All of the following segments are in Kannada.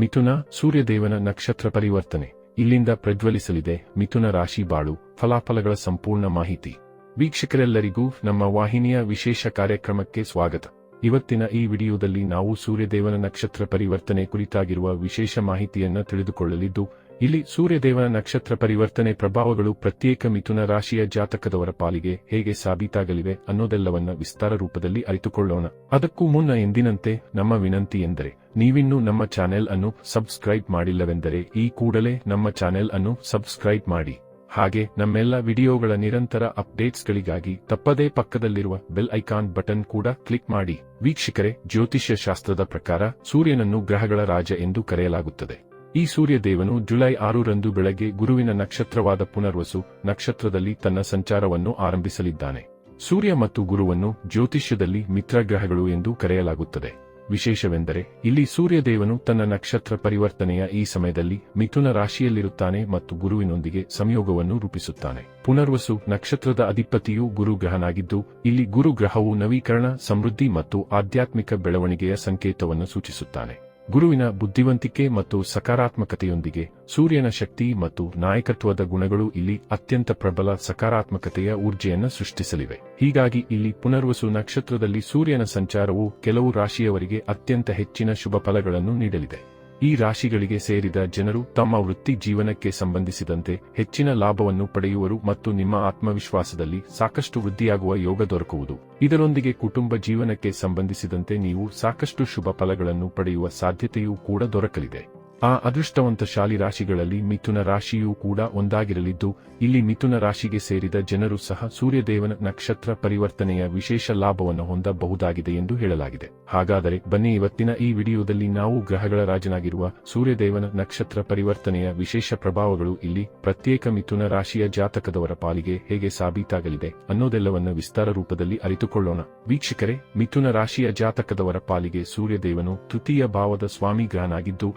ಮಿಥುನ ಸೂರ್ಯದೇವನ ನಕ್ಷತ್ರ ಪರಿವರ್ತನೆ. ಇಲ್ಲಿಂದ ಪ್ರಜ್ವಲಿಸಲಿದೆ ಮಿಥುನ ರಾಶಿ ಬಾಳು. ಫಲಾಫಲಗಳ ಸಂಪೂರ್ಣ ಮಾಹಿತಿ. ವೀಕ್ಷಕರೆಲ್ಲರಿಗೂ ನಮ್ಮ ವಾಹಿನಿಯ ವಿಶೇಷ ಕಾರ್ಯಕ್ರಮಕ್ಕೆ ಸ್ವಾಗತ. ಇವತ್ತಿನ ಈ ವಿಡಿಯೋದಲ್ಲಿ ನಾವು ಸೂರ್ಯದೇವನ ನಕ್ಷತ್ರ ಪರಿವರ್ತನೆ ಕುರಿತಾಗಿರುವ ವಿಶೇಷ ಮಾಹಿತಿಯನ್ನು ತಿಳಿದುಕೊಳ್ಳಲಿದ್ದು ಇಲ್ಲಿ ಸೂರ್ಯದೇವನ ನಕ್ಷತ್ರ ಪರಿವರ್ತನೆ ಪ್ರಭಾವಗಳು ಪ್ರತ್ಯೇಕ ಮಿಥುನ ರಾಶಿಯ ಜಾತಕದವರ ಪಾಲಿಗೆ ಹೇಗೆ ಸಾಬೀತಾಗಲಿವೆ ಅನ್ನೋದೆಲ್ಲವನ್ನ ವಿಸ್ತಾರ ರೂಪದಲ್ಲಿ ಅರಿತುಕೊಳ್ಳೋಣ. ಅದಕ್ಕೂ ಮುನ್ನ ಎಂದಿನಂತೆ, ನಮ್ಮ ವಿನಂತಿ ಎಂದರೆ, ನೀವಿನ್ನೂ ನಮ್ಮ ಚಾನೆಲ್ ಅನ್ನು ಸಬ್ಸ್ಕ್ರೈಬ್ ಮಾಡಿಲ್ಲವೆಂದರೆ ಈ ಕೂಡಲೇ ನಮ್ಮ ಚಾನೆಲ್ ಅನ್ನು ಸಬ್ಸ್ಕ್ರೈಬ್ ಮಾಡಿ. ಹಾಗೆ ನಮ್ಮೆಲ್ಲ ವಿಡಿಯೋಗಳ ನಿರಂತರ ಅಪ್ಡೇಟ್ಸ್ಗಳಿಗಾಗಿ ತಪ್ಪದೇ ಪಕ್ಕದಲ್ಲಿರುವ ಬೆಲ್ ಐಕಾನ್ ಬಟನ್ ಕೂಡ ಕ್ಲಿಕ್ ಮಾಡಿ. ವೀಕ್ಷಕರೇ ಜ್ಯೋತಿಷ್ಯ ಶಾಸ್ತ್ರದ ಪ್ರಕಾರ ಸೂರ್ಯನನ್ನು ಗ್ರಹಗಳ ರಾಜ ಎಂದು ಕರೆಯಲಾಗುತ್ತದೆ. ಈ ಸೂರ್ಯದೇವನು ಜುಲೈ ಆರರಂದು ಬೆಳಗ್ಗೆ ಗುರುವಿನ ನಕ್ಷತ್ರವಾದ ಪುನರ್ವಸು ನಕ್ಷತ್ರದಲ್ಲಿ ತನ್ನ ಸಂಚಾರವನ್ನು ಆರಂಭಿಸಲಿದ್ದಾನೆ. ಸೂರ್ಯ ಮತ್ತು ಗುರುವನ್ನು ಜ್ಯೋತಿಷ್ಯದಲ್ಲಿ ಮಿತ್ರಗ್ರಹಗಳು ಎಂದು ಕರೆಯಲಾಗುತ್ತದೆ. ವಿಶೇಷವೆಂದರೆ, ಇಲ್ಲಿ ಸೂರ್ಯದೇವನು ತನ್ನ ನಕ್ಷತ್ರ ಪರಿವರ್ತನೆಯ ಈ ಸಮಯದಲ್ಲಿ ಮಿಥುನ ರಾಶಿಯಲ್ಲಿರುತ್ತಾನೆ ಮತ್ತು ಗುರುವಿನೊಂದಿಗೆ ಸಂಯೋಗವನ್ನು ರೂಪಿಸುತ್ತಾನೆ. ಪುನರ್ವಸು ನಕ್ಷತ್ರದ ಅಧಿಪತಿಯು ಗುರುಗ್ರಹನಾಗಿದ್ದು, ಇಲ್ಲಿ ಗುರುಗ್ರಹವು ನವೀಕರಣ, ಸಮೃದ್ಧಿ ಮತ್ತು ಆಧ್ಯಾತ್ಮಿಕ ಬೆಳವಣಿಗೆಯ ಸಂಕೇತವನ್ನು ಸೂಚಿಸುತ್ತಾನೆ. ಗುರುವಿನ ಬುದ್ಧಿವಂತಿಕೆ ಮತ್ತು ಸಕಾರಾತ್ಮಕತೆಯೊಂದಿಗೆ ಸೂರ್ಯನ ಶಕ್ತಿ ಮತ್ತು ನಾಯಕತ್ವದ ಗುಣಗಳು ಇಲ್ಲಿ ಅತ್ಯಂತ ಪ್ರಬಲ ಸಕಾರಾತ್ಮಕತೆಯ ಊರ್ಜೆಯನ್ನು ಸೃಷ್ಟಿಸಲಿವೆ. ಹೀಗಾಗಿ ಇಲ್ಲಿ ಪುನರ್ವಸು ನಕ್ಷತ್ರದಲ್ಲಿ ಸೂರ್ಯನ ಸಂಚಾರವು ಕೆಲವು ರಾಶಿಯವರಿಗೆ ಅತ್ಯಂತ ಹೆಚ್ಚಿನ ಶುಭ ಫಲಗಳನ್ನು ನೀಡಲಿದೆ. ಈ ರಾಶಿಗಳಿಗೆ ಸೇರಿದ ಜನರು ತಮ್ಮ ವೃತ್ತಿ ಜೀವನಕ್ಕೆ ಸಂಬಂಧಿಸಿದಂತೆ ಹೆಚ್ಚಿನ ಲಾಭವನ್ನು ಪಡೆಯುವರು ಮತ್ತು ನಿಮ್ಮ ಆತ್ಮವಿಶ್ವಾಸದಲ್ಲಿ ಸಾಕಷ್ಟು ವೃದ್ಧಿಯಾಗುವ ಯೋಗ ದೊರಕುವುದು. ಇದರೊಂದಿಗೆ ಕುಟುಂಬ ಜೀವನಕ್ಕೆ ಸಂಬಂಧಿಸಿದಂತೆ ನೀವು ಸಾಕಷ್ಟು ಶುಭ ಫಲಗಳನ್ನು ಪಡೆಯುವ ಸಾಧ್ಯತೆಯೂ ಕೂಡ ದೊರಕಲಿದೆ. ಆ ಅದೃಷ್ಟವಂತ ಶಾಲಿ ರಾಶಿಗಳಲ್ಲಿ ಮಿಥುನ ರಾಶಿಯೂ ಕೂಡ ಒಂದಾಗಿರಲಿದ್ದು, ಇಲ್ಲಿ ಮಿಥುನ ರಾಶಿಗೆ ಸೇರಿದ ಜನರು ಸಹ ಸೂರ್ಯದೇವನ ನಕ್ಷತ್ರ ಪರಿವರ್ತನೆಯ ವಿಶೇಷ ಲಾಭವನ್ನು ಹೊಂದಬಹುದಾಗಿದೆ ಎಂದು ಹೇಳಲಾಗಿದೆ. ಹಾಗಾದರೆ ಬನ್ನಿ ಇವತ್ತಿನ ಈ ವಿಡಿಯೋದಲ್ಲಿ ನಾವು ಗ್ರಹಗಳ ರಾಜನಾಗಿರುವ ಸೂರ್ಯದೇವನ ನಕ್ಷತ್ರ ಪರಿವರ್ತನೆಯ ವಿಶೇಷ ಪ್ರಭಾವಗಳು ಇಲ್ಲಿ ಪ್ರತ್ಯೇಕ ಮಿಥುನ ರಾಶಿಯ ಜಾತಕದವರ ಪಾಲಿಗೆ ಹೇಗೆ ಸಾಬೀತಾಗಲಿದೆ ಅನ್ನೋದೆಲ್ಲವನ್ನು ವಿಸ್ತಾರ ರೂಪದಲ್ಲಿ ಅರಿತುಕೊಳ್ಳೋಣ. ವೀಕ್ಷಕರೇ, ಮಿಥುನ ರಾಶಿಯ ಜಾತಕದವರ ಪಾಲಿಗೆ ಸೂರ್ಯದೇವನು ತೃತೀಯ ಭಾವದ ಸ್ವಾಮಿ ಗ್ರಹನಾಗಿದ್ದು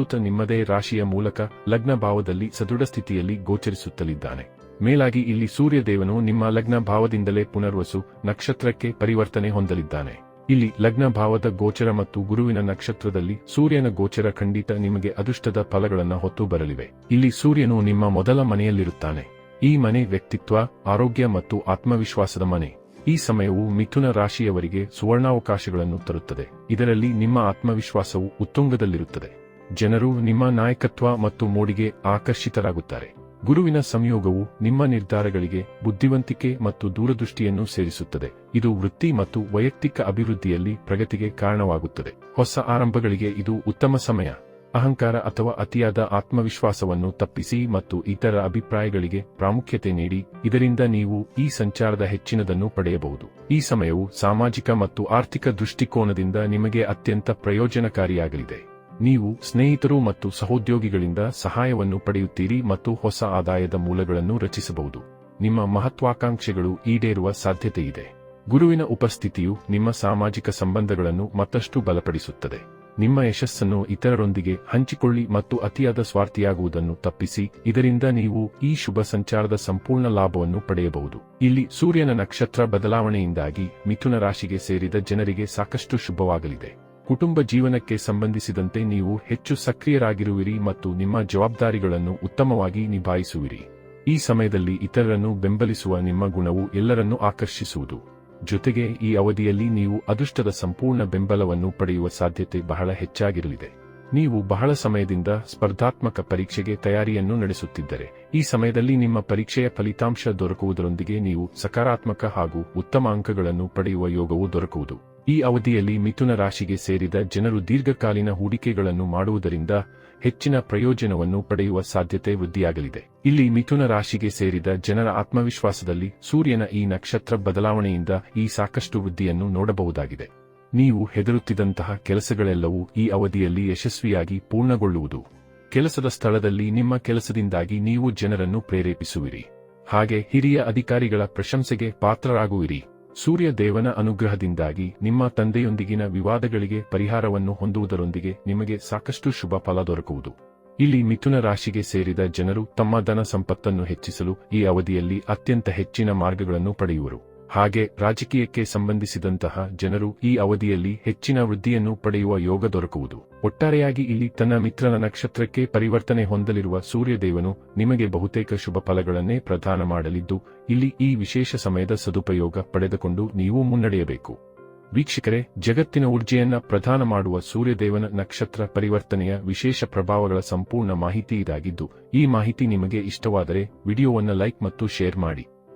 ಪ್ರಸ್ತುತ ನಿಮ್ಮದೇ ರಾಶಿಯ ಮೂಲಕ ಲಗ್ನ ಭಾವದಲ್ಲಿ ಸದೃಢ ಸ್ಥಿತಿಯಲ್ಲಿ ಗೋಚರಿಸುತ್ತಲಿದ್ದಾನೆ. ಮೇಲಾಗಿ ಇಲ್ಲಿ ಸೂರ್ಯದೇವನು ನಿಮ್ಮ ಲಗ್ನ ಭಾವದಿಂದಲೇ ಪುನರ್ವಸು ನಕ್ಷತ್ರಕ್ಕೆ ಪರಿವರ್ತನೆ ಹೊಂದಲಿದ್ದಾನೆ. ಇಲ್ಲಿ ಲಗ್ನ ಭಾವದ ಗೋಚರ ಮತ್ತು ಗುರುವಿನ ನಕ್ಷತ್ರದಲ್ಲಿ ಸೂರ್ಯನ ಗೋಚರ ಖಂಡಿತ ನಿಮಗೆ ಅದೃಷ್ಟದ ಫಲಗಳನ್ನು ಹೊತ್ತು ಬರಲಿವೆ. ಇಲ್ಲಿ ಸೂರ್ಯನು ನಿಮ್ಮ ಮೊದಲ ಮನೆಯಲ್ಲಿರುತ್ತಾನೆ. ಈ ಮನೆ ವ್ಯಕ್ತಿತ್ವ, ಆರೋಗ್ಯ ಮತ್ತು ಆತ್ಮವಿಶ್ವಾಸದ ಮನೆ. ಈ ಸಮಯವು ಮಿಥುನ ರಾಶಿಯವರಿಗೆ ಸುವರ್ಣಾವಕಾಶಗಳನ್ನು ತರುತ್ತದೆ. ಇದರಲ್ಲಿ ನಿಮ್ಮ ಆತ್ಮವಿಶ್ವಾಸವು ಉತ್ತುಂಗದಲ್ಲಿರುತ್ತದೆ. ಜನರು ನಿಮ್ಮ ನಾಯಕತ್ವ ಮತ್ತು ಮೋಡಿಗೆ ಆಕರ್ಷಿತರಾಗುತ್ತಾರೆ. ಗುರುವಿನ ಸಂಯೋಗವು ನಿಮ್ಮ ನಿರ್ಧಾರಗಳಿಗೆ ಬುದ್ಧಿವಂತಿಕೆ ಮತ್ತು ದೂರದೃಷ್ಟಿಯನ್ನು ಸೇರಿಸುತ್ತದೆ. ಇದು ವೃತ್ತಿ ಮತ್ತು ವೈಯಕ್ತಿಕ ಅಭಿವೃದ್ಧಿಯಲ್ಲಿ ಪ್ರಗತಿಗೆ ಕಾರಣವಾಗುತ್ತದೆ. ಹೊಸ ಆರಂಭಗಳಿಗೆ ಇದು ಉತ್ತಮ ಸಮಯ. ಅಹಂಕಾರ ಅಥವಾ ಅತಿಯಾದ ಆತ್ಮವಿಶ್ವಾಸವನ್ನು ತಪ್ಪಿಸಿ ಮತ್ತು ಇತರ ಅಭಿಪ್ರಾಯಗಳಿಗೆ ಪ್ರಾಮುಖ್ಯತೆ ನೀಡಿ, ಇದರಿಂದ ನೀವು ಈ ಸಂಚಾರದ ಹೆಚ್ಚಿನದನ್ನು ಪಡೆಯಬಹುದು. ಈ ಸಮಯವು ಸಾಮಾಜಿಕ ಮತ್ತು ಆರ್ಥಿಕ ದೃಷ್ಟಿಕೋನದಿಂದ ನಿಮಗೆ ಅತ್ಯಂತ ಪ್ರಯೋಜನಕಾರಿಯಾಗಲಿದೆ. ನೀವು ಸ್ನೇಹಿತರು ಮತ್ತು ಸಹೋದ್ಯೋಗಿಗಳಿಂದ ಸಹಾಯವನ್ನು ಪಡೆಯುತ್ತೀರಿ ಮತ್ತು ಹೊಸ ಆದಾಯದ ಮೂಲಗಳನ್ನು ರಚಿಸಬಹುದು. ನಿಮ್ಮ ಮಹತ್ವಾಕಾಂಕ್ಷೆಗಳು ಈಡೇರುವ ಸಾಧ್ಯತೆಯಿದೆ. ಗುರುವಿನ ಉಪಸ್ಥಿತಿಯು ನಿಮ್ಮ ಸಾಮಾಜಿಕ ಸಂಬಂಧಗಳನ್ನು ಮತ್ತಷ್ಟು ಬಲಪಡಿಸುತ್ತದೆ. ನಿಮ್ಮ ಯಶಸ್ಸನ್ನು ಇತರರೊಂದಿಗೆ ಹಂಚಿಕೊಳ್ಳಿ ಮತ್ತು ಅತಿಯಾದ ಸ್ವಾರ್ಥಿಯಾಗುವುದನ್ನು ತಪ್ಪಿಸಿ, ಇದರಿಂದ ನೀವು ಈ ಶುಭ ಸಂಚಾರದ ಸಂಪೂರ್ಣ ಲಾಭವನ್ನು ಪಡೆಯಬಹುದು. ಇಲ್ಲಿ ಸೂರ್ಯನ ನಕ್ಷತ್ರ ಬದಲಾವಣೆಯಿಂದಾಗಿ ಮಿಥುನ ರಾಶಿಗೆ ಸೇರಿದ ಜನರಿಗೆ ಸಾಕಷ್ಟು ಶುಭವಾಗಲಿದೆ. ಕುಟುಂಬ ಜೀವನಕ್ಕೆ ಸಂಬಂಧಿಸಿದಂತೆ ನೀವು ಹೆಚ್ಚು ಸಕ್ರಿಯರಾಗಿರುವಿರಿ ಮತ್ತು ನಿಮ್ಮ ಜವಾಬ್ದಾರಿಗಳನ್ನು ಉತ್ತಮವಾಗಿ ನಿಭಾಯಿಸುವಿರಿ. ಈ ಸಮಯದಲ್ಲಿ ಇತರರನ್ನು ಬೆಂಬಲಿಸುವ ನಿಮ್ಮ ಗುಣವು ಎಲ್ಲರನ್ನೂ ಆಕರ್ಷಿಸುವುದು. ಜೊತೆಗೆ ಈ ಅವಧಿಯಲ್ಲಿ ನೀವು ಅದೃಷ್ಟದ ಸಂಪೂರ್ಣ ಬೆಂಬಲವನ್ನು ಪಡೆಯುವ ಸಾಧ್ಯತೆ ಬಹಳ ಹೆಚ್ಚಾಗಿರಲಿದೆ. ನೀವು ಬಹಳ ಸಮಯದಿಂದ ಸ್ಪರ್ಧಾತ್ಮಕ ಪರೀಕ್ಷೆಗೆ ತಯಾರಿಯನ್ನು ನಡೆಸುತ್ತಿದ್ದರೆ, ಈ ಸಮಯದಲ್ಲಿ ನಿಮ್ಮ ಪರೀಕ್ಷೆಯ ಫಲಿತಾಂಶ ದೊರಕುವುದರೊಂದಿಗೆ ನೀವು ಸಕಾರಾತ್ಮಕ ಹಾಗೂ ಉತ್ತಮ ಅಂಕಗಳನ್ನು ಪಡೆಯುವ ಯೋಗವು ದೊರಕುವುದು. ಈ ಅವಧಿಯಲ್ಲಿ ಮಿಥುನ ರಾಶಿಗೆ ಸೇರಿದ ಜನರು ದೀರ್ಘಕಾಲೀನ ಹೂಡಿಕೆಗಳನ್ನು ಮಾಡುವುದರಿಂದ ಹೆಚ್ಚಿನ ಪ್ರಯೋಜನವನ್ನು ಪಡೆಯುವ ಸಾಧ್ಯತೆ ವೃದ್ಧಿಯಾಗಲಿದೆ. ಇಲ್ಲಿ ಮಿಥುನ ರಾಶಿಗೆ ಸೇರಿದ ಜನರ ಆತ್ಮವಿಶ್ವಾಸದಲ್ಲಿ ಸೂರ್ಯನ ಈ ನಕ್ಷತ್ರ ಬದಲಾವಣೆಯಿಂದ ಈ ಸಾಕಷ್ಟು ವೃದ್ಧಿಯನ್ನು ನೋಡಬಹುದಾಗಿದೆ. ನೀವು ಹೆದರುತ್ತಿದ್ದಂತಹ ಕೆಲಸಗಳೆಲ್ಲವೂ ಈ ಅವಧಿಯಲ್ಲಿ ಯಶಸ್ವಿಯಾಗಿ ಪೂರ್ಣಗೊಳ್ಳುವುದು. ಕೆಲಸದ ಸ್ಥಳದಲ್ಲಿ ನಿಮ್ಮ ಕೆಲಸದಿಂದಾಗಿ ನೀವು ಜನರನ್ನು ಪ್ರೇರೇಪಿಸುವಿರಿ. ಹಾಗೆ ಹಿರಿಯ ಅಧಿಕಾರಿಗಳ ಪ್ರಶಂಸೆಗೆ ಪಾತ್ರರಾಗುವಿರಿ. ಸೂರ್ಯ ದೇವನ ಅನುಗ್ರಹದಿಂದಾಗಿ ನಿಮ್ಮ ತಂದೆಯೊಂದಿಗಿನ ವಿವಾದಗಳಿಗೆ ಪರಿಹಾರವನ್ನು ಹೊಂದುವುದರೊಂದಿಗೆ ನಿಮಗೆ ಸಾಕಷ್ಟು ಶುಭ ಫಲ ದೊರಕುವುದು. ಇಲ್ಲಿ ಮಿಥುನ ರಾಶಿಗೆ ಸೇರಿದ ಜನರು ತಮ್ಮ ಧನ ಸಂಪತ್ತನ್ನು ಹೆಚ್ಚಿಸಲು ಈ ಅವಧಿಯಲ್ಲಿ ಅತ್ಯಂತ ಹೆಚ್ಚಿನ ಮಾರ್ಗಗಳನ್ನು ಪಡೆಯುವರು. ಹಾಗೆ ರಾಜಕೀಯಕ್ಕೆ ಸಂಬಂಧಿಸಿದಂತಹ ಜನರು ಈ ಅವಧಿಯಲ್ಲಿ ಹೆಚ್ಚಿನ ವೃದ್ಧಿಯನ್ನು ಪಡೆಯುವ ಯೋಗ ದೊರಕುವುದು. ಒಟ್ಟಾರೆಯಾಗಿ ಇಲ್ಲಿ ತನ್ನ ಮಿತ್ರನ ನಕ್ಷತ್ರಕ್ಕೆ ಪರಿವರ್ತನೆ ಹೊಂದಲಿರುವ ಸೂರ್ಯದೇವನು ನಿಮಗೆ ಬಹುತೇಕ ಶುಭ ಫಲಗಳನ್ನೇ ಪ್ರದಾನ ಮಾಡಲಿದ್ದು, ಇಲ್ಲಿ ಈ ವಿಶೇಷ ಸಮಯದ ಸದುಪಯೋಗ ಪಡೆದುಕೊಂಡು ನೀವು ಮುನ್ನಡೆಯಬೇಕು. ವೀಕ್ಷಕರೇ, ಜಗತ್ತಿನ ಊರ್ಜೆಯನ್ನ ಪ್ರದಾನ ಮಾಡುವ ಸೂರ್ಯದೇವನ ನಕ್ಷತ್ರ ಪರಿವರ್ತನೆಯ ವಿಶೇಷ ಪ್ರಭಾವಗಳ ಸಂಪೂರ್ಣ ಮಾಹಿತಿ ಇದಾಗಿದ್ದು, ಈ ಮಾಹಿತಿ ನಿಮಗೆ ಇಷ್ಟವಾದರೆ ವಿಡಿಯೋವನ್ನು ಲೈಕ್ ಮತ್ತು ಶೇರ್ ಮಾಡಿ.